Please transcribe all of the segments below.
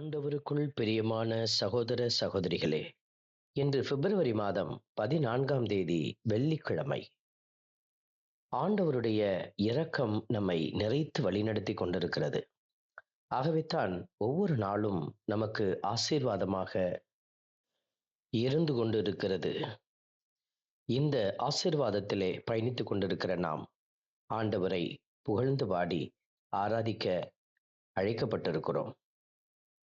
ஆண்டவருக்குள் பிரியமான சகோதர சகோதரிகளே இன்று பிப்ரவரி மாதம் பதினான்காம் தேதி வெள்ளிக்கிழமை. ஆண்டவருடைய இரக்கம் நம்மை நிறைத்து வழிநடத்தி கொண்டிருக்கிறது. ஆகவேத்தான் ஒவ்வொரு நாளும் நமக்கு ஆசீர்வாதமாக இருந்து கொண்டிருக்கிறது. இந்த ஆசீர்வாதத்திலே பயணித்துக் கொண்டிருக்கிற நாம் ஆண்டவரை புகழ்ந்து பாடி ஆராதிக்க அழைக்கப்பட்டிருக்கிறோம்.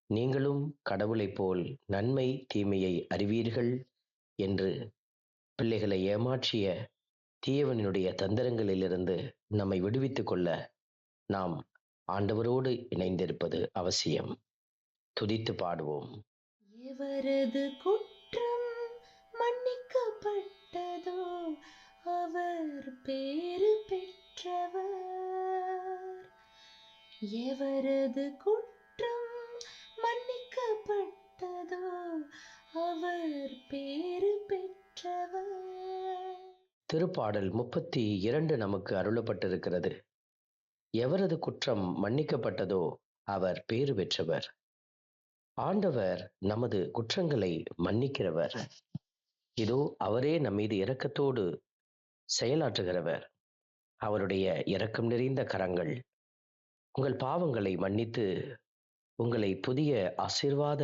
நீங்களும் கடவுளைப் போல் நன்மை தீமையை அறிவீர்கள் என்று பிள்ளைகளை ஏமாற்றிய தீயவனுடைய தந்திரங்களிலிருந்து நம்மை விடுவித்துக் கொள்ள நாம் ஆண்டவரோடு இணைந்திருப்பது அவசியம். துதித்து பாடுவோம். எவரது குற்றம் மன்னிக்கப்பட்டதோ அவர் பேரு பெற்றவர். எவரது குற்றம் மன்னிக்கப்பட்டதோ அவர் பேரு பெற்றவர். திருப்பாடல் முப்பத்தி இரண்டு நமக்கு அருளப்பட்டிருக்கிறது. எவரது குற்றம் மன்னிக்கப்பட்டதோ அவர் பேறு பெற்றவர். ஆண்டவர் நமது குற்றங்களை மன்னிக்கிறவர். இதோ அவரே நம் மீது இரக்கத்தோடு செயலாற்றுகிறவர். அவருடைய இரக்கம் நிறைந்த கரங்கள் உங்கள் பாவங்களை மன்னித்து உங்களை புதிய ஆசீர்வாத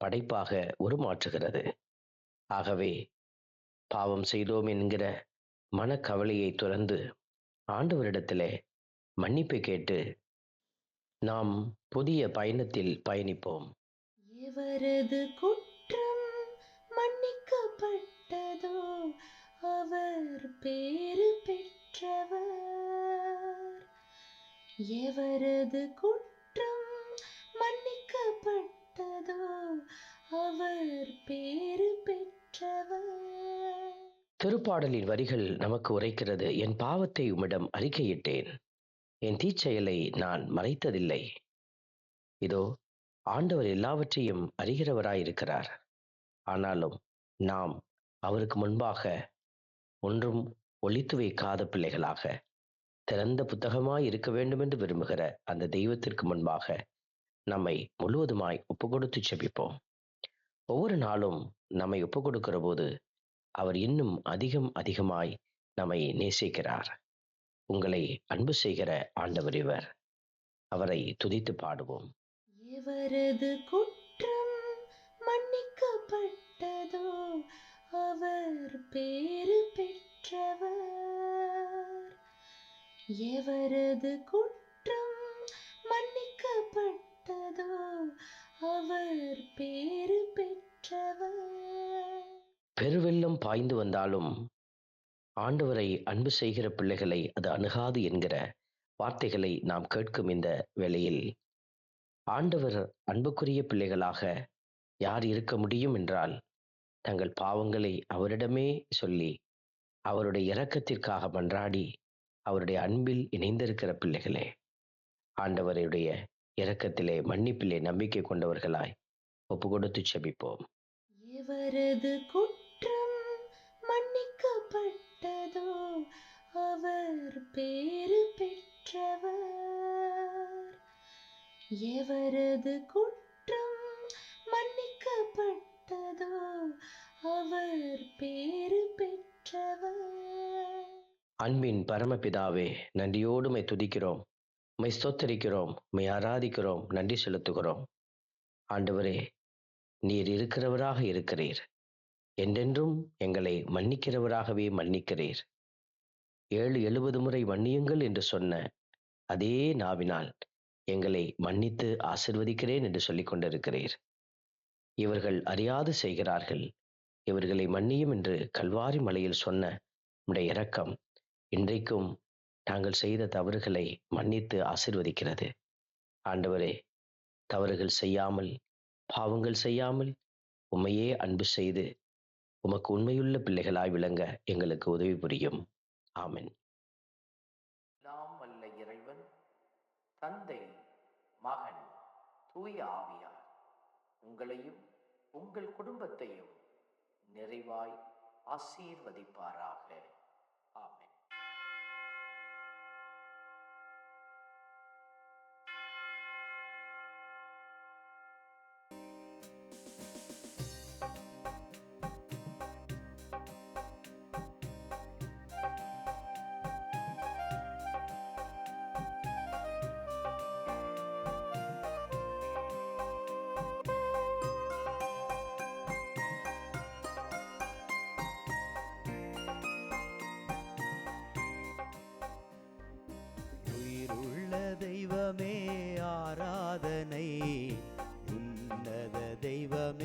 படைப்பாக உருமாற்றுகிறது. ஆகவே பாவம் செய்தோம் என்கிற மனக்கவலையை துறந்து ஆண்டவரிடத்திலே மன்னிப்பை கேட்டு நாம் புதிய பயணத்தில் பயணிப்போம். எவரது குற்றம் மன்னிக்கப்பட்டதோ அவர் பேரு பெற்றவர். எவரது குற்றம் மன்னிக்கப்பட்டதோ திருப்பாடலின் வரிகள் நமக்கு உரைக்கிறது என் பாவத்தை உம்மிடம் அறிக்கையிட்டேன். என் தீச்செயலை நான் மறைத்ததில்லை. இதோ ஆண்டவர் எல்லாவற்றையும் அறிகிறவராயிருக்கிறார். ஆனாலும் நாம் அவருக்கு முன்பாக ஒன்றும் ஒழித்து வைக்காத பிள்ளைகளாக திறந்த புத்தகமாய் இருக்க வேண்டும் என்று விரும்புகிற அந்த தெய்வத்திற்கு முன்பாக நம்மை முழுவதுமாய் ஒப்பு கொடுத்து செபிப்போம். ஒவ்வொரு நாளும் நம்மை ஒப்புக்கொடுக்கிற போது அவர் இன்னும் அதிகம் அதிகமாய் நம்மை நேசிக்கிறார். உங்களை அன்பு செய்கிற ஆண்டவர் இவர். அவரை துதித்து பாடுவோம். எவரது குற்றம் மன்னிக்கப்பட்டதோ அவர் பேரு பெற்றவர். எவரது குற்றம் பெருவெள்ளம் பாய்ந்து வந்தாலும் ஆண்டவரை அன்பு செய்கிற பிள்ளைகளை அது அணுகாது என்கிற வார்த்தைகளை நாம் கேட்கும் இந்த வேளையில் ஆண்டவர் அன்புக்குரிய பிள்ளைகளாக யார் இருக்க முடியும் என்றால் தங்கள் பாவங்களை அவரிடமே சொல்லி அவருடைய இரக்கத்திற்காக மன்றாடி அவருடைய அன்பில் இணைந்திருக்கிற பிள்ளைகளே ஆண்டவருடைய இரக்கத்திலே மன்னிப்பிலே நம்பிக்கை கொண்டவர்களாய் ஒப்பு கொடுத்து செபிப்போம். எவரது மன்னிக்கப்பட்டதோ அவர் பேரு பெற்றவர். எவரது குற்றம் மன்னிக்கப்பட்டதோ அவர் பேரு பெற்றவர். அன்பின் பரமபிதாவே நன்றியோடு மை துதிக்கிறோம் மை ஸ்தோத்தரிக்கிறோம் மை ஆராதிக்கிறோம் நன்றி செலுத்துகிறோம். ஆண்டவரே நீர் இருக்கிறவராக இருக்கிறீர். என்றென்றும் எங்களை மன்னிக்கிறவராகவே மன்னிக்கிறீர். ஏழு எழுபது முறை மன்னியுங்கள் என்று சொன்ன அதே நாவினால் எங்களை மன்னித்து ஆசிர்வதிக்கிறேன் என்று சொல்லிக் கொண்டிருக்கிறீர். இவர்கள் அறியாது செய்கிறார்கள். இவர்களை மன்னியும் என்று கல்வாரி மலையில் சொன்ன உடைய இரக்கம் இன்றைக்கும் நாங்கள் செய்த தவறுகளை மன்னித்து ஆசிர்வதிக்கிறது. ஆண்டவரே தவறுகள் செய்யாமல் பாவங்கள் செய்யாமல் உம்மையே அன்பு செய்து உமக்கு உண்மையுள்ள பிள்ளைகளாய் விளங்க எங்களுக்கு உதவி புரியும். ஆமின். எல்லாம் வல்ல இறைவன் தந்தை மகன் தூய ஆவியார் உங்களையும் உங்கள் குடும்பத்தையும் நிறைவாய் ஆசீர்வதிப்பாராக.